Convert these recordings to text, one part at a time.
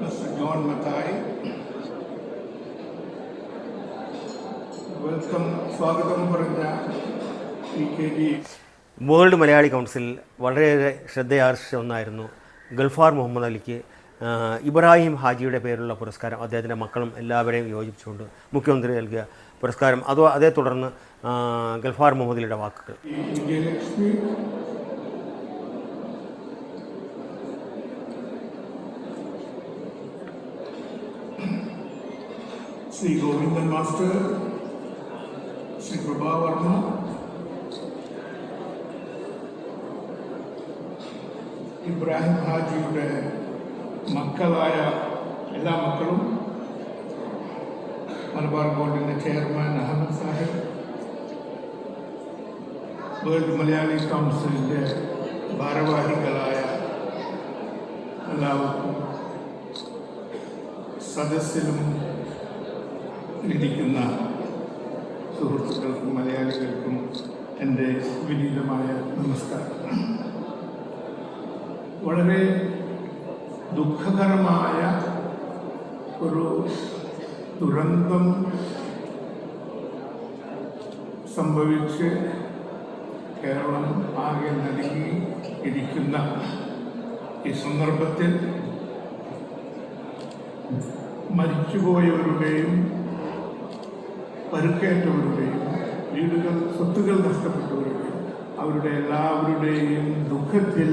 Mr. John Matai. Welcome സ്വാഗതം പറഞ്ഞ P K G world Malayali council വളരെയേറെ ശ്രദ്ധയാർഷിച്ച ഒന്നായിരുന്നു ഗൾഫാർ മുഹമ്മദ് അലിക്ക് ഇബ്രാഹിം ഹാജിയുടെ പേരിലുള്ള പുരസ്കാരം അദ്ദേഹത്തിന്റെ മക്കളും എല്ലാവരെയും യോജിപ്പിച്ചുകൊണ്ട് മുഖ്യമന്ത്രി നൽകിയ പുരസ്കാരം അതോ അതേ തുടർന്ന് ഗൾഫാർ മുഹമ്മദ് അലിയുടെ വാക്കുകൾ വിജയലക്ഷ്മി ശ്രീ ഗോവിന്ദൻ മാസ്റ്റർ ശ്രീ പ്രഭാവർമ്മ ഇബ്രാഹിം ഹാജിയുടെ മക്കളായ എല്ലാ മക്കളും മലബാർ ബോർഡിന്റെ ചെയർമാൻ അഹമ്മദ് സാഹിബ് വേൾഡ് മലയാളി കൗൺസിലിന്റെ ഭാരവാഹികളായ എല്ലാവർക്കും സദസ്സിലും ഇരിക്കുന്ന സുഹൃത്തുക്കൾക്കും മലയാളികൾക്കും എന്റെ വിനീതമായ നമസ്കാരം. വളരെ ദുഃഖകരമായ ഒരു ദുരന്തം സംഭവിച്ച് കേരളം ആകെ നടുങ്ങി ഇരിക്കുന്ന ഈ സന്ദർഭത്തിൽ മരിച്ചുപോയവരുടെയും പരുക്കേറ്റവരുടെയും വീടുകൾ സ്വത്തുകൾ നഷ്ടപ്പെട്ടവരുടെയും അവരുടെ എല്ലാവരുടെയും ദുഃഖത്തിൽ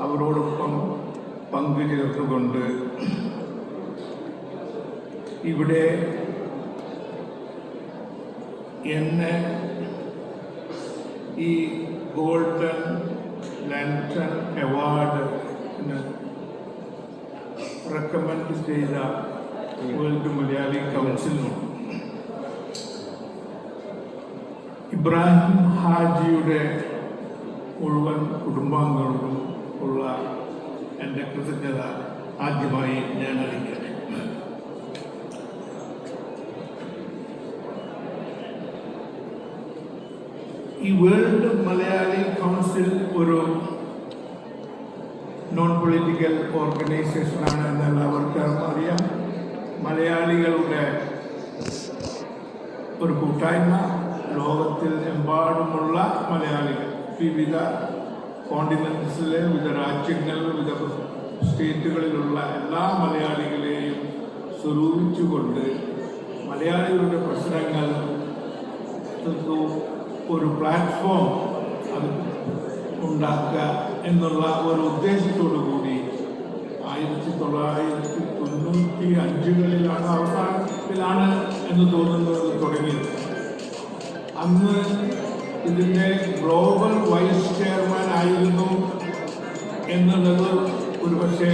അവരോടൊപ്പം പങ്കുചേർത്തുകൊണ്ട് ഇവിടെ എന്നെ ഈ ഗോൾഡൻ ലാന്റൺ അവാർഡിന് റെക്കമെൻഡ് ചെയ്ത വേൾഡ് മലയാളി കൗൺസിലിനും ഇബ്രാഹിം ഹാജിയുടെ മുഴുവൻ കുടുംബാംഗങ്ങൾക്കും ഉള്ള എന്റെ കൃതജ്ഞത ആദ്യമായി ഞാൻ അറിയിക്കട്ടെ. ഈ വേൾഡ് മലയാളി കൗൺസിൽ ഒരു നോൺ പൊളിറ്റിക്കൽ ഓർഗനൈസേഷനാണ് എന്നെല്ലാവർക്കും അറിയാം മലയാളികളുടെ ഒരു കൂട്ടായ്മ ലോകത്തിൽ എമ്പാടുമുള്ള മലയാളികൾ. വിവിധ കോണ്ടിനെൻസിലെ വിവിധ രാജ്യങ്ങൾ വിവിധ സ്റ്റേറ്റുകളിലുള്ള എല്ലാ മലയാളികളെയും സ്വരൂപിച്ചുകൊണ്ട് മലയാളികളുടെ പ്രശ്നങ്ങൾ ഒരു പ്ലാറ്റ്ഫോം അത് ഉണ്ടാക്കുക എന്നുള്ള ഒരു ഉദ്ദേശത്തോടു കൂടി ആയിരത്തി തൊള്ളായിരത്തി തൊണ്ണൂറ്റി അഞ്ചുകളിലാണ് അവസാനത്തിലാണ് എന്ന് തോന്നുന്നത് തുടങ്ങിയത്. അന്ന് ഇതിന്റെ ഗ്ലോബൽ വൈസ് ചെയർമാൻ ആയിരുന്നു എന്നുള്ളത് ഒരുപക്ഷെ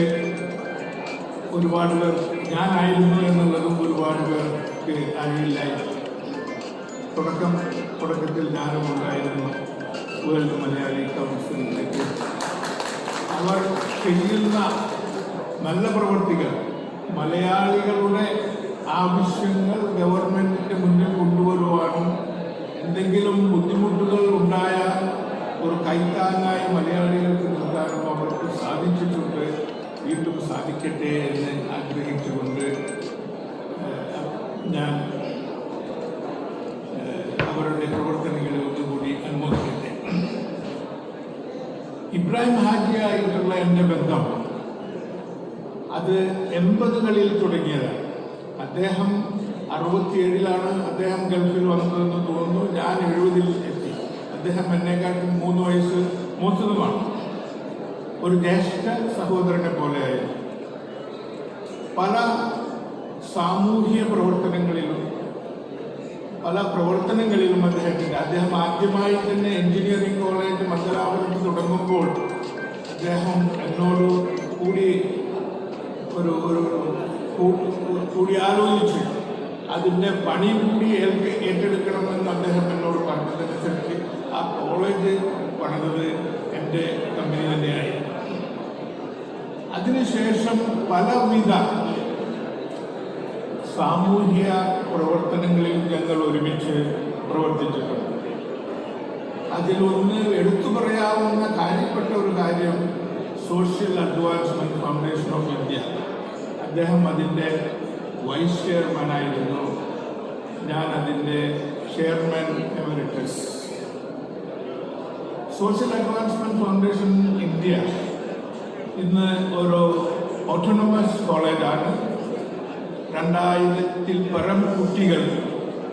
ഒരുപാട് പേർ ഞാനായിരുന്നു എന്നുള്ളതും ഒരുപാട് പേർക്ക് അറിയില്ലായിരുന്നു. തുടക്കം തുടക്കത്തിൽ ഞാനും ഉണ്ടായിരുന്നു വേൾഡ് മലയാളി കൗൺസിലിലേക്ക്. അവർ ചെയ്യുന്ന നല്ല പ്രവൃത്തികൾ മലയാളികളുടെ ആവശ്യങ്ങൾ കൊണ്ടുവരുവാനും എന്തെങ്കിലും ബുദ്ധിമുട്ടുകൾ ഉണ്ടായ ഒരു കൈത്താങ്ങായി മലയാളികൾക്ക് നിർത്താനും അവർക്ക് സാധിച്ചിട്ടുണ്ട് വീണ്ടും സാധിക്കട്ടെ എന്ന് ആഗ്രഹിച്ചുകൊണ്ട് ഞാൻ അവരുടെ പ്രവർത്തനങ്ങളെ ഒന്നുകൂടി അനുമോദിക്കട്ടെ ഇബ്രാഹിം ഹാജിയായിട്ടുള്ള എന്റെ ബന്ധം അത് എൺപതുകളിൽ തുടങ്ങിയതാണ്. അദ്ദേഹം അറുപത്തിയേഴിലാണ് അദ്ദേഹം ഗൾഫിൽ വന്നതെന്ന് തോന്നുന്നു. ഞാൻ എഴുപതിൽ എത്തി. അദ്ദേഹം എന്നെക്കാട്ടും മൂന്ന് വയസ്സ് മൂത്തതുമാണ്. ഒരു ജ്യേഷ്ഠ സഹോദരനെ പോലെയായിരുന്നു പല സാമൂഹ്യ പ്രവർത്തനങ്ങളിലും പല പ്രവർത്തനങ്ങളിലും അദ്ദേഹത്തിന്റെ അദ്ദേഹം ആദ്യമായി തന്നെ എഞ്ചിനീയറിംഗ് കോളേജ് മംഗലാപുരത്ത് തുടങ്ങുമ്പോൾ അദ്ദേഹം എന്നോട് കൂടി ഒരു ഒരു കൂടി ആലോചിച്ചു അതിന്റെ പണി കൂടി ഏറ്റെടുക്കണമെന്ന് അദ്ദേഹം എന്നോട് പറഞ്ഞതനുസരിച്ച് ആ കോളേജ് പണിതത് എന്റെ കമ്പനി തന്നെയായിരുന്നു അതിനുശേഷം പലവിധ സാമൂഹ്യ പ്രവർത്തനങ്ങളിൽ ഞങ്ങൾ ഒരുമിച്ച് പ്രവർത്തിച്ചിട്ടുണ്ട്. അതിലൊന്ന് എടുത്തു പറയാവുന്ന കാര്യപ്പെട്ട ഒരു കാര്യം social advancement foundation of India അദ്ദേഹം അതിന്റെ വൈസ് ചെയർമാനായിരുന്നു ഞാൻ അതിന്റെ chairman emeritus social advancement foundation India ഇന്ന് ഒരു ഓട്ടോണമസ് കോളേജാണ് രണ്ടായിരത്തിൽ പരം കുട്ടികൾ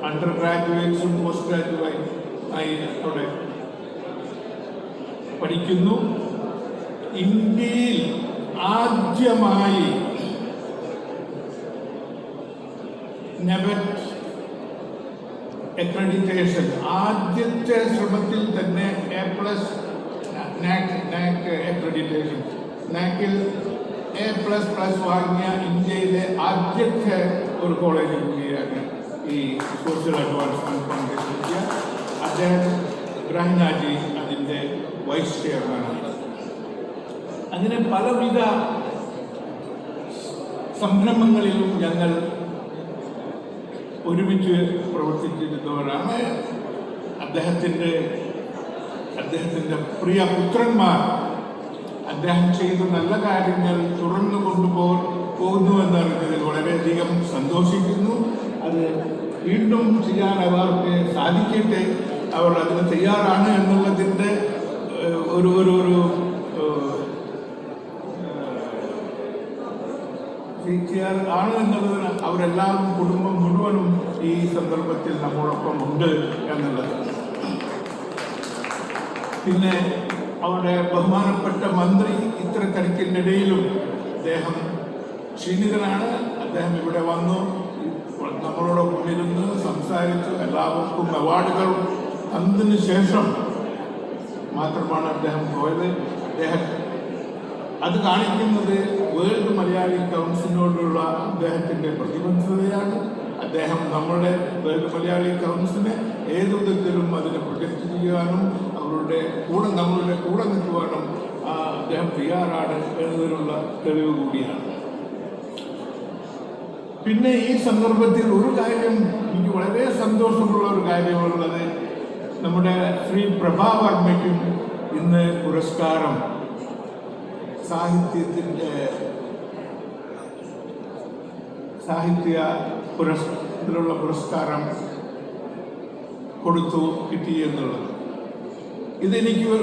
അണ്ടർ ഗ്രാജുവേറ്റ്സും പോസ്റ്റ് ഗ്രാജുവേറ്റ് ആയി അവിടെ പഠിക്കുന്നു. ഇന്ത്യയിൽ ആദ്യമായി നെബറ്റ് അക്രഡിറ്റേഷൻ ആദ്യത്തെ ശ്രമത്തിൽ തന്നെ എ പ്ലസ് അക്രഡിറ്റേഷൻ നാക്കിൽ എ പ്ലസ് പ്ലസ് വാങ്ങിയ ഇന്ത്യയിലെ ആദ്യത്തെ ഒരു കോളേജ് കൂടിയാണ് ഈ സോഷ്യൽ അഡ്വാൻസ്മെന്റ് ഫൗണ്ടേഷൻ അദ്ദേഹം ഇബ്രാഹിംനാജി അതിന്റെ വൈസ് ചെയർമാനാണ് അങ്ങനെ പലവിധ സംരംഭങ്ങളിലും ഞങ്ങൾ ഒരുമിച്ച് പ്രവർത്തിച്ചിരുന്നവരാണ്. അദ്ദേഹത്തിന്റെ അദ്ദേഹത്തിന്റെ പ്രിയ പുത്രന്മാർ അദ്ദേഹം ചെയ്ത നല്ല കാര്യങ്ങൾ തുറന്നു കൊണ്ടുപോ പോകുന്നുവെന്നറിഞ്ഞതിൽ വളരെയധികം സന്തോഷിക്കുന്നു. അത് വീണ്ടും ചെയ്യാൻ അവർക്ക് സാധിക്കട്ടെ. അവർ അതിന് തയ്യാറാണ് എന്നുള്ളതിന്റെ ഒരു ഒരു ഒരു ആണ് എന്നുള്ളതിന് അവരെല്ലാം കുടുംബം മുഴുവനും ഈ സന്ദർഭത്തിൽ നമ്മോടൊപ്പം ഉണ്ട് എന്നുള്ളത്. പിന്നെ അവിടെ ബഹുമാനപ്പെട്ട മന്ത്രി ഇത്ര തിരക്കിനിടയിലും അദ്ദേഹം ക്ഷീണിതനാണ്. അദ്ദേഹം ഇവിടെ വന്നു നമ്മളോടൊപ്പം ഇരുന്ന് സംസാരിച്ചു എല്ലാവർക്കും അവാർഡുകൾ തന്നതിന് ശേഷം മാത്രമാണ് അദ്ദേഹം പോയത്. അദ്ദേഹം അത് കാണിക്കുന്നത് വേൾഡ് മലയാളി കൗൺസിലിനോടുള്ള അദ്ദേഹത്തിന്റെ പ്രതിബദ്ധതയാണ്. അദ്ദേഹം നമ്മുടെ വേൾഡ് മലയാളി കൗൺസിലിനെ ഏത് വിധത്തിലും അതിനെ പ്രൊജക്റ്റ് ചെയ്യാനും അവരുടെ കൂടെ നമ്മളുടെ കൂടെ നിൽക്കുവാനും അദ്ദേഹം തയ്യാറാണ് എന്നതിനുള്ള തെളിവ് കൂടിയാണ്. പിന്നെ ഈ സന്ദർഭത്തിൽ ഒരു കാര്യം എനിക്ക് വളരെ സന്തോഷമുള്ള ഒരു കാര്യമുള്ളത് നമ്മുടെ ശ്രീ പ്രഭാവർമ്മയ്ക്കും ഇന്ന് പുരസ്കാരം. സാഹിത്യത്തിന്റെ സാഹിത്യ പുരസ്കാരത്തിലുള്ള പുരസ്കാരം കൊടുത്തു കിട്ടി എന്നുള്ളത്. ഇതെനിക്ക്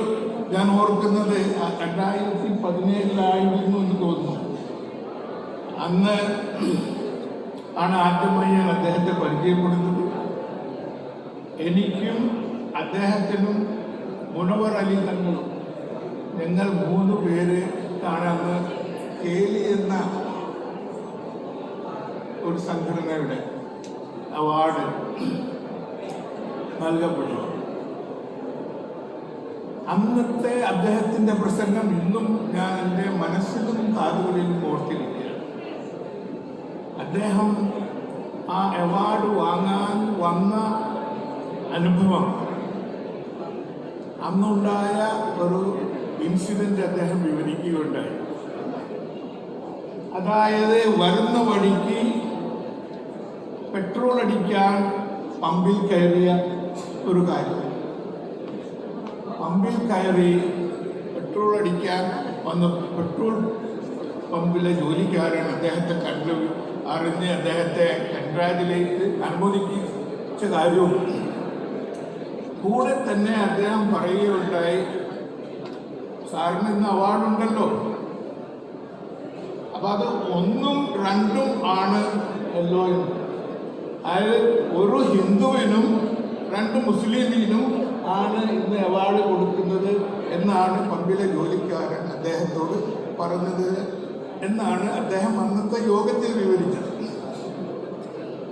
ഞാൻ ഓർക്കുന്നത് രണ്ടായിരത്തി പതിനേഴിലായിരുന്നു എന്ന് തോന്നുന്നു. അന്ന് ആണ് ആദ്യമായി ഞാൻ അദ്ദേഹത്തെ പരിചയപ്പെടുന്നത്. എനിക്കും അദ്ദേഹത്തിനും മുനവർ അലി തങ്ങളും ഞങ്ങൾ മൂന്ന് പേര് കാണാന്ന് കേലി എന്ന ഒരു സംഘടനയുടെ അവാർഡ് നൽകപ്പെട്ടു അന്നത്തെ അദ്ദേഹത്തിന്റെ പ്രസംഗം ഇന്നും ഞാൻ എന്റെ മനസ്സിലും കാതുകളിലും ഓർത്തിരിക്കുകയാണ്. അദ്ദേഹം ആ അവാർഡ് വാങ്ങാൻ വന്ന അനുഭവം. അന്നുണ്ടായ ഒരു ഇൻസിഡന്റ് അദ്ദേഹം വിവരിക്കുകയുണ്ടായി. അതായത് വരുന്ന വഴിക്ക് പെട്രോൾ അടിക്കാൻ പമ്പിൽ കയറിയ ഒരു കാര്യം. പമ്പിൽ കയറി പെട്രോൾ അടിക്കാൻ വന്ന പെട്രോൾ പമ്പിലെ ജോലിക്കാരൻ അദ്ദേഹത്തെ കണ്ടു അറിഞ്ഞ് അദ്ദേഹത്തെ കൺഗ്രാജുലേറ്റ് അനുമോദിപ്പിച്ച കാര്യവും. കൂടെ തന്നെ അദ്ദേഹം പറയുകയുണ്ടായി സാറിന് ഇന്ന് അവാർഡുണ്ടല്ലോ അപ്പം അത് ഒന്നും രണ്ടും ആണ് എല്ലോ അതായത് ഒരു ഹിന്ദുവിനും രണ്ട് മുസ്ലിമിനും ആണ് ഇന്ന് അവാർഡ് കൊടുക്കുന്നത് എന്നാണ് പമ്പിലെ ജോലിക്കാരൻ അദ്ദേഹത്തോട് പറഞ്ഞത് എന്നാണ് അദ്ദേഹം അന്നത്തെ യോഗത്തിൽ വിവരിച്ചത്.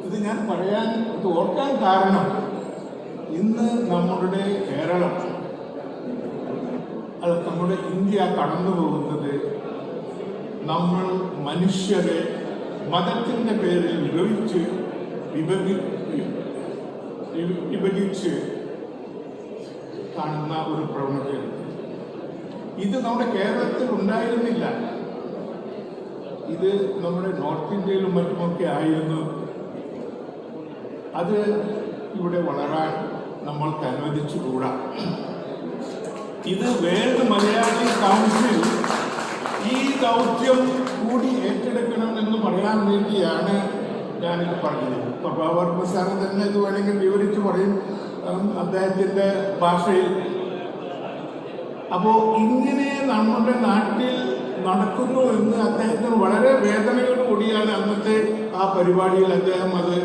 ഇത് ഞാൻ പറയാൻ ഇത് ഓർക്കാൻ കാരണം ഇന്ന് നമ്മുടെ കേരളം അത് നമ്മുടെ ഇന്ത്യ കടന്നു പോകുന്നത് നമ്മൾ മനുഷ്യരെ മതത്തിന്റെ പേരിൽ വിഭജിച്ച് വിഭജി വിഭജിച്ച് കാണുന്ന ഒരു പ്രവണതയുണ്ട്. ഇത് നമ്മുടെ കേരളത്തിൽ ഉണ്ടായിരുന്നില്ല. ഇത് നമ്മുടെ നോർത്ത് ഇന്ത്യയിലും മറ്റുമൊക്കെ ആയിരുന്നു. അത് ഇവിടെ വളരാൻ നമ്മൾക്ക് അനുവദിച്ചുകൂടാ. ഇത് വേൾഡ് മലയാളി കൗൺസിൽ ഈ ദൗത്യം കൂടി ഏറ്റെടുക്കണം എന്ന് പറയാൻ വേണ്ടിയാണ് ഞാനിത് പറഞ്ഞത്. പ്രഭാവർമ്മ സാറ് തന്നെ ഇത് വേണമെങ്കിൽ വിവരിച്ച് പറയും. അദ്ദേഹത്തിന്റെ ഭാഷയിൽ. അപ്പോൾ ഇങ്ങനെ നമ്മുടെ നാട്ടിൽ നടക്കുന്നു എന്ന് അദ്ദേഹത്തിന് വളരെ വേദനയോട് കൂടിയാണ് അന്നത്തെ ആ പരിപാടിയിൽ അദ്ദേഹം അത്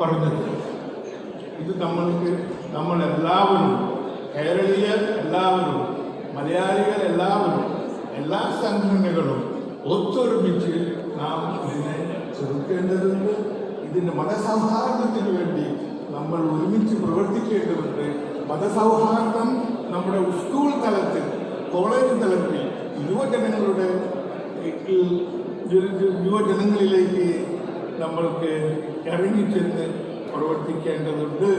പറഞ്ഞത്. ഇത് നമ്മൾക്ക് നമ്മൾ എല്ലാവരും കേരളീയർ എല്ലാവരും മലയാളികൾ എല്ലാവരും എല്ലാ സംഘടനകളും ഒത്തൊരുമിച്ച് നാം ഇതിനെ ചെറുക്കേണ്ടതുണ്ട്. ഇതിന്റെ മതസൗഹാർദ്ദത്തിന് വേണ്ടി നമ്മൾ ഒരുമിച്ച് പ്രവർത്തിക്കേണ്ടതുണ്ട്. മതസൗഹാർദ്ദം നമ്മുടെ സ്കൂൾ തലത്തിൽ കോളേജ് തലത്തിൽ യുവജനങ്ങളുടെ യുവജനങ്ങളിലേക്ക് നമ്മൾക്ക് ഇറങ്ങിച്ചെന്ന് പ്രവർത്തിക്കേണ്ടതുണ്ട്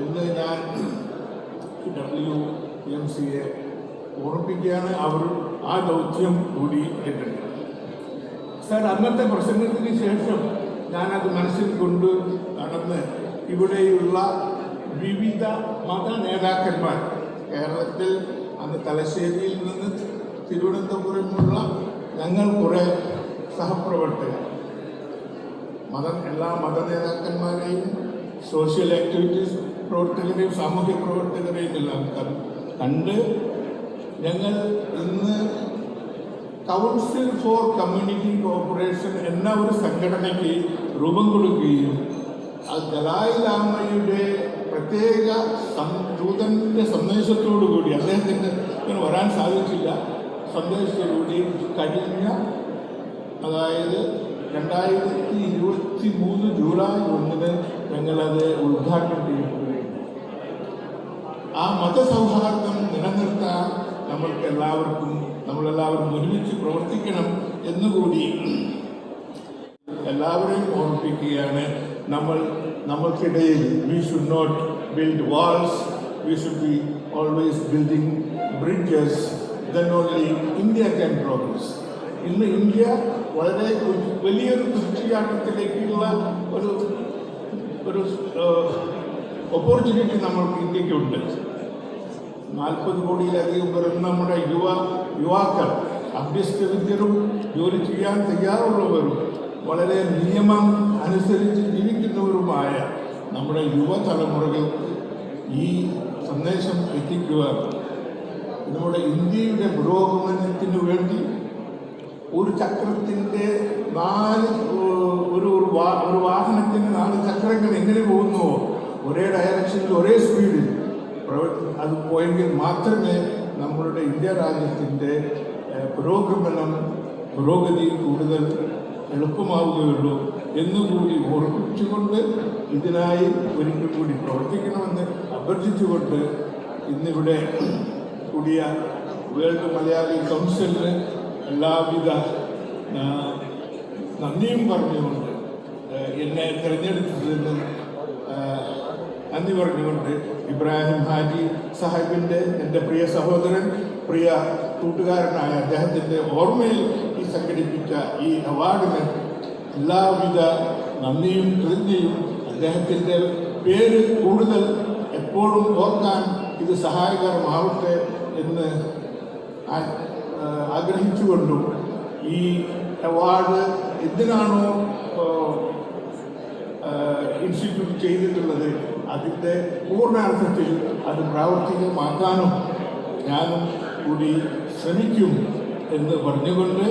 എന്ന് ഞാൻ ഡബ്ല്യു എം സിയെ ഓർമ്മിപ്പിക്കുകയാണ്. അവർ ആ ദൗത്യം കൂടി ഏറ്റെടുക്കുന്നത് സാർ അന്നത്തെ പ്രസംഗത്തിന് ശേഷം ഞാനത് മനസ്സിൽ കൊണ്ട് നടന്ന് ഇവിടെയുള്ള വിവിധ മത നേതാക്കന്മാർ. കേരളത്തിൽ അന്ന് തലശ്ശേരിയിൽ നിന്ന് തിരുവനന്തപുരമുള്ള ഞങ്ങൾ കുറേ സഹപ്രവർത്തകർ. മത എല്ലാ മത നേതാക്കന്മാരെയും സോഷ്യൽ ആക്ടിവിറ്റീസ് പ്രവർത്തകരെയും സാമൂഹ്യ പ്രവർത്തകരെയും എല്ലാം കണ്ട് ഞങ്ങൾ ഇന്ന് കൗൺസിൽ ഫോർ കമ്മ്യൂണിറ്റി കോർപ്പറേഷൻ എന്ന ഒരു സംഘടനയ്ക്ക് രൂപം കൊടുക്കുകയും ദലായി ലാമയുടെ പ്രത്യേക ദൂതന്റെ സന്ദേശത്തോടു കൂടി അദ്ദേഹത്തിന് വരാൻ സാധിച്ചില്ല. സന്ദേശത്തോടുകൂടി കഴിഞ്ഞ അതായത് രണ്ടായിരത്തി ഇരുപത്തി മൂന്ന് ജൂലൈ ഒന്നിന് ഞങ്ങളത് ഉദ്ഘാടനം ചെയ്യപ്പെടുകയും ആ മതസൗഹാർദ്ദം നിലനിർത്താൻ നമ്മൾക്ക് എല്ലാവർക്കും നമ്മളെല്ലാവരും ഒരുമിച്ച് പ്രവർത്തിക്കണം എന്നുകൂടി എല്ലാവരെയും ഓർമ്മിപ്പിക്കുകയാണ് നമ്മൾ നമ്മൾക്കിടയിൽ we should not build walls we should be always building bridges then only India can progress ഇന്ന് ഇന്ത്യ വളരെ വലിയൊരു കുതിച്ചുചാട്ടത്തിലേക്കുള്ള ഒരു ഒരു ഓപ്പർച്യൂണിറ്റി നമ്മൾക്ക് ഇന്ത്യക്കുണ്ട്. നാൽപ്പത് കോടിയിലധികം വരുന്ന നമ്മുടെ യുവ യുവാക്കൾ അഭ്യസ്തവിദ്യരും ജോലി ചെയ്യാൻ തയ്യാറുള്ളവരും വളരെ നിയമം അനുസരിച്ച് ജീവിക്കുന്നവരുമായ നമ്മുടെ യുവതലമുറകൾ ഈ സന്ദേശം എത്തിക്കുക നമ്മുടെ ഇന്ത്യയുടെ പുരോഗമനത്തിന് വേണ്ടി ഒരു ചക്രത്തിന്റെ നാല് ഒരു ഒരു വാ- ഒരു വാഹനത്തിന്റെ നാല് ചക്രങ്ങൾ എങ്ങനെ പോകുന്നുവോ ഒരേ ഡയറക്ഷനിൽ ഒരേ സ്പീഡിൽ പ്രവർത്തി അത് പോയെങ്കിൽ മാത്രമേ നമ്മളുടെ ഇന്ത്യ രാജ്യത്തിന്റെ പുരോഗമനം പുരോഗതി കൂടുതൽ എളുപ്പമാവുകയുള്ളൂ എന്നുകൂടി ഓർമ്മിച്ചുകൊണ്ട് ഇതിനായി ഒരിക്കൽ കൂടി പ്രവർത്തിക്കണമെന്ന് അഭ്യർത്ഥിച്ചുകൊണ്ട് ഇന്നിവിടെ കൂടിയ വേൾഡ് മലയാളി കൗൺസിലിന് എല്ലാവിധ നന്ദിയും പറഞ്ഞുകൊണ്ട് എന്നെ തിരഞ്ഞെടുത്തതിന് നന്ദി പറഞ്ഞുകൊണ്ട് ഇബ്രാഹിം ഹാജി സാഹിബിന്റെ എന്റെ പ്രിയ സഹോദരൻ പ്രിയ കൂട്ടുകാരനായ അദ്ദേഹത്തിന്റെ ഓർമ്മയിൽ സംഘടിപ്പിച്ച ഈ അവാർഡിന് എല്ലാവിധ നന്ദിയും കൃതിയും അദ്ദേഹത്തിന്റെ പേര് കൂടുതൽ എപ്പോഴും ഓർക്കാൻ ഇത് സഹായകരമാവട്ടെ എന്ന് ആഗ്രഹിച്ചുകൊണ്ടും ഈ അവാർഡ് എന്തിനാണോ ഇൻസ്റ്റിറ്റ്യൂട്ട് ചെയ്തിട്ടുള്ളത് അതിന്റെ പൂർണാർത്ഥത്തിൽ അത് പ്രാവർത്തികമാക്കാനും ഞാനും കൂടി ശ്രമിക്കും എന്ന് പറഞ്ഞുകൊണ്ട്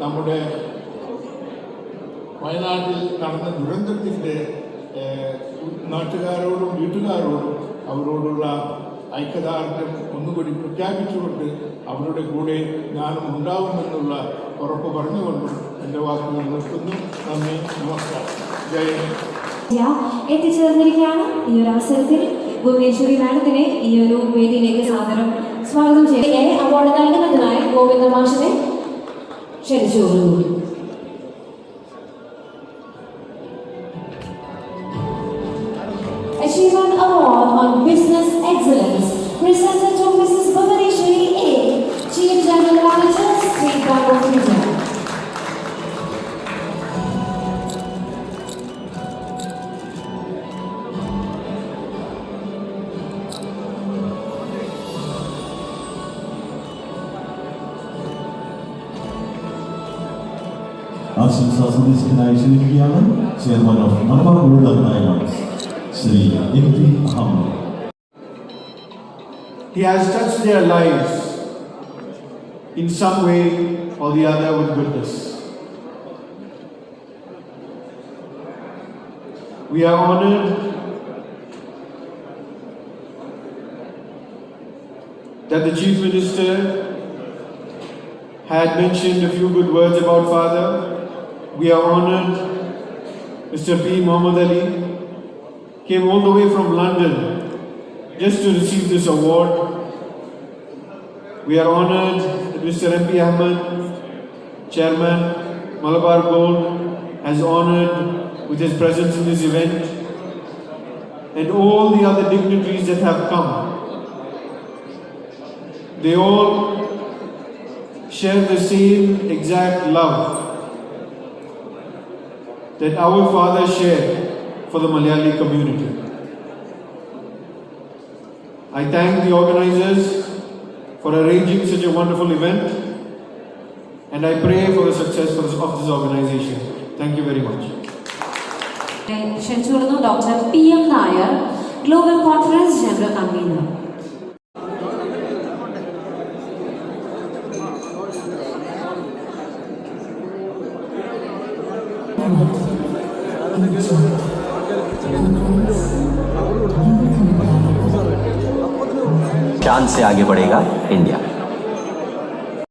നമ്മുടെ വയനാട്ടിൽ നടന്ന ദുരന്തത്തിന്റെ നാട്ടുകാരോടും വീട്ടുകാരോടും അവരോടുള്ള ഐക്യദാർഢ്യം ഒന്നുകൂടി പ്രഖ്യാപിച്ചുകൊണ്ട് അവരുടെ കൂടെ ഞാനും ഉണ്ടാവുമെന്നുള്ള ഉറപ്പ് പറഞ്ഞുകൊണ്ടും എന്റെ വാക്കുകൾ നിർത്തുന്നു. നന്ദി നമസ്കാരം. ജയ് എത്തിച്ചേർന്നിരിക്കുകയാണ് ഈ ഒരു അവസരത്തിൽ ഭുവനേശ്വരി മാഡത്തിനെ ഈ ഒരു വേദിയിലേക്ക് സാദരം സ്വാഗതം ചെയ്യുക അവാർഡ് നൽകുന്നതിനായി ഗോവിന്ദ മാഷിനെ ക്ഷണിച്ചുകൊള്ളുന്നു Achievement Award on Business Excellence presented to ആശംസാ സന്ദേശത്തിനായി ക്ഷണിക്കുകയാണ് chairman of Malabar gold and diamonds Shri M P Ahammed He has touched their lives in some way or the other with goodness. We are honored that the Chief Minister had mentioned a few good words about Father. we are honored Mr. P. Muhammad Ali came all the way from London just to receive this award. We are honored that Mr. M.P. Ahmed, Chairman, Malabar Gold, has honored with his presence in this event, and all the other dignitaries that have come. They all share the same exact love that our father shared for the Malayali community. I thank the organizers for arranging such a wonderful event and I pray for the success of this, of this organization. Thank you very much. ക്ഷണിച്ചുകൊള്ളുന്നു doctor P M Nair global conference general convener से आगे बढ़ेगा India.